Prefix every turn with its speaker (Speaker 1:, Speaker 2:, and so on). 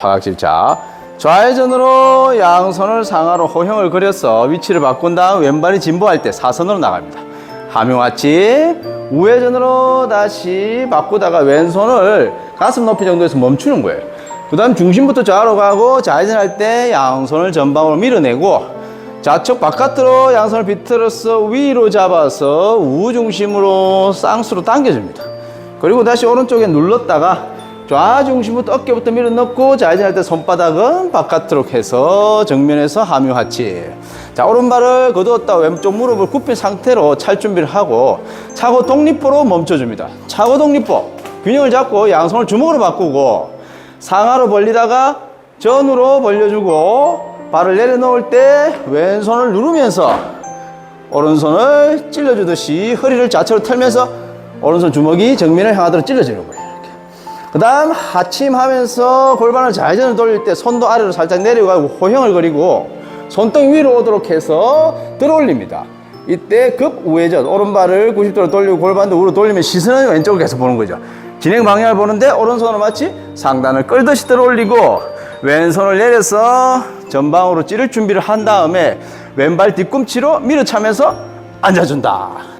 Speaker 1: 파각집자 좌회전으로 양손을 상하로 호형을 그려서 위치를 바꾼 다음 왼발이 진보할 때 사선으로 나갑니다. 함용아치 우회전으로 다시 바꾸다가 왼손을 가슴 높이 정도에서 멈추는 거예요. 그 다음 중심부터 좌로 가고 좌회전할 때 양손을 전방으로 밀어내고 좌측 바깥으로 양손을 비틀어서 위로 잡아서 우중심으로 쌍수로 당겨줍니다. 그리고 다시 오른쪽에 눌렀다가 좌중심부터 어깨부터 밀어넣고 좌회전할 때 손바닥은 바깥으로 해서 정면에서 함유하치. 자, 오른발을 거두었다 왼쪽 무릎을 굽힌 상태로 찰 준비를 하고 차고 독립보로 멈춰줍니다. 차고 독립보. 균형을 잡고 양손을 주먹으로 바꾸고 상하로 벌리다가 전으로 벌려주고 발을 내려놓을 때 왼손을 누르면서 오른손을 찔러주듯이 허리를 좌측으로 털면서 오른손 주먹이 정면을 향하도록 찔러주는 거예요. 그 다음 하침하면서 골반을 좌회전을 돌릴 때 손도 아래로 살짝 내려가고 호형을 그리고 손등 위로 오도록 해서 들어 올립니다. 이때 급 우회전 오른발을 90도로 돌리고 골반도 위로 돌리면 시선은 왼쪽을 계속 보는 거죠. 진행 방향을 보는데 오른손으로 마치 상단을 끌듯이 들어 올리고 왼손을 내려서 전방으로 찌를 준비를 한 다음에 왼발 뒤꿈치로 밀어차면서 앉아준다.